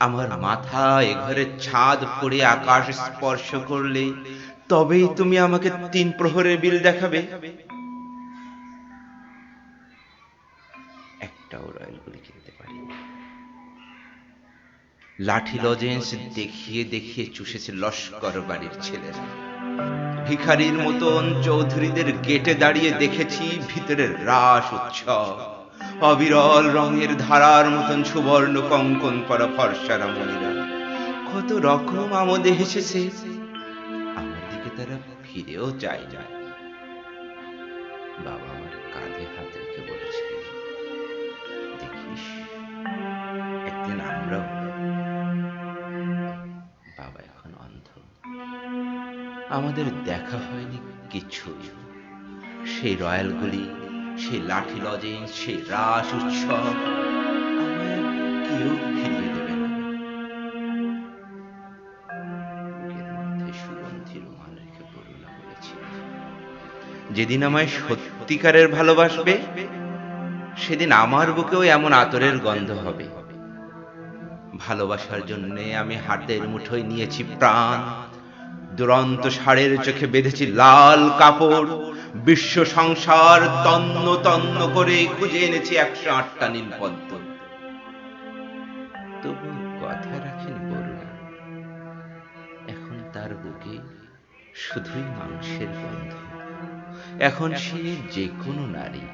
আমার মাথা এ ঘরের ছাদ পড়ে আকাশ স্পর্শ করলে তবেই তুমি আমাকে তিন প্রহরের বিল দেখাবে। একটাও রয়্যাল গুলি কিনতে পারি লাঠি লজেন্স দেখিয়ে দেখিয়ে চুষেছে লস্কর বাড়ির ছেলেরা। ভিখারির মতন চৌধুরীদের গেটে দাঁড়িয়ে দেখেছি ভিতরের রাস উৎসব। অবিরল রঙের ধারার মতন সুবর্ণ কঙ্কন করা ফর্সা রমণীরা। কত রকম আমোদে হেসেছে আমার দিকে তারা ফিরেও চায় না। বাবা আমার কাঁধে হাত রেখে বলেছিল দেখিস, একদিন আমরাও বাবা এখন অন্ধ। আমাদের দেখা হয়নি কিছুই সেই রয়্যালগুলি সেই লাঠি লজেন্স সেই রাস উৎসব। কেউ ফিরিয়ে দেবে না। যেদিন আমায় সত্যিকারের ভালোবাসবে, সেদিন আমার বুকেও এমন আতরের গন্ধ হবে। ভালোবাসার জন্যে আমি হাতের মুঠোয় নিয়েছি প্রাণ, দুরন্ত ষাঁড়ের চোখে বেঁধেছি লাল কাপড় বিশ্ব সংসার তন্ন তন্ন করে খুঁজে এনেছে একশো আটটা নীল পদ্ম। তবু কথা রাখেন বরুণা, এখন তার বুকে শুধুই মাংসের গন্ধ। এখন সে যে কোনো নারী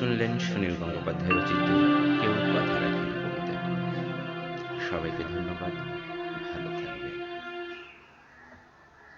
শুনলেন সুনীল গঙ্গোপাধ্যায় রচিত কেউ কথা রাখেন না কবিতাটি সবাইকে ধন্যবাদ।